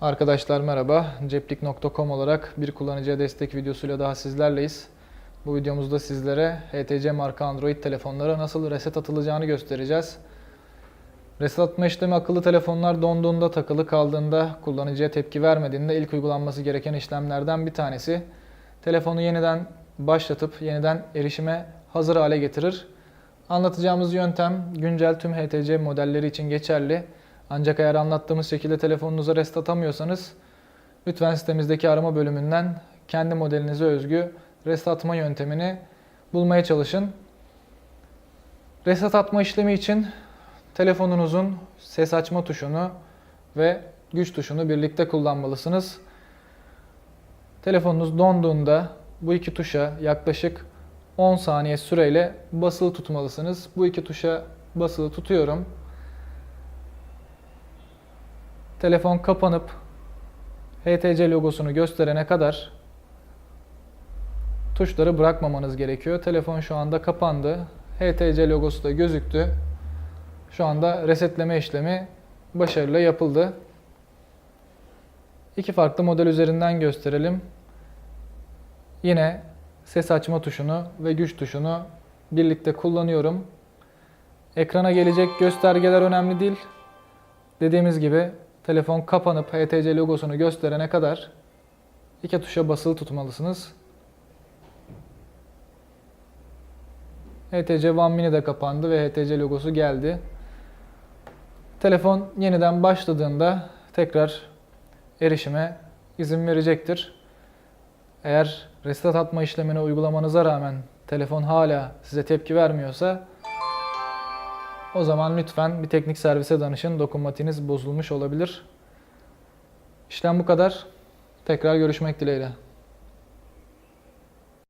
Arkadaşlar merhaba. Ceplik.com olarak bir kullanıcıya destek videosuyla daha sizlerleyiz. Bu videomuzda sizlere HTC marka Android telefonlara nasıl reset atılacağını göstereceğiz. Reset atma işlemi akıllı telefonlar donduğunda, takılı kaldığında, kullanıcıya tepki vermediğinde ilk uygulanması gereken işlemlerden bir tanesi. Telefonu yeniden başlatıp yeniden erişime hazır hale getirir. Anlatacağımız yöntem güncel tüm HTC modelleri için geçerli. Ancak eğer anlattığımız şekilde telefonunuza reset atamıyorsanız lütfen sitemizdeki arama bölümünden kendi modelinize özgü reset atma yöntemini bulmaya çalışın. Reset atma işlemi için telefonunuzun ses açma tuşunu ve güç tuşunu birlikte kullanmalısınız. Telefonunuz donduğunda bu iki tuşa yaklaşık 10 saniye süreyle basılı tutmalısınız. Bu iki tuşa basılı tutuyorum. Telefon kapanıp HTC logosunu gösterene kadar tuşları bırakmamanız gerekiyor. Telefon şu anda kapandı. HTC logosu da gözüktü. Şu anda resetleme işlemi başarıyla yapıldı. İki farklı model üzerinden gösterelim. Yine ses açma tuşunu ve güç tuşunu birlikte kullanıyorum. Ekrana gelecek göstergeler önemli değil. Dediğimiz gibi telefon kapanıp HTC logosunu gösterene kadar iki tuşa basılı tutmalısınız. HTC One Mini de kapandı ve HTC logosu geldi. Telefon yeniden başladığında tekrar erişime izin verecektir. Eğer reset atma işlemini uygulamanıza rağmen telefon hala size tepki vermiyorsa o zaman lütfen bir teknik servise danışın. Dokunmatiğiniz bozulmuş olabilir. İşlem bu kadar. Tekrar görüşmek dileğiyle.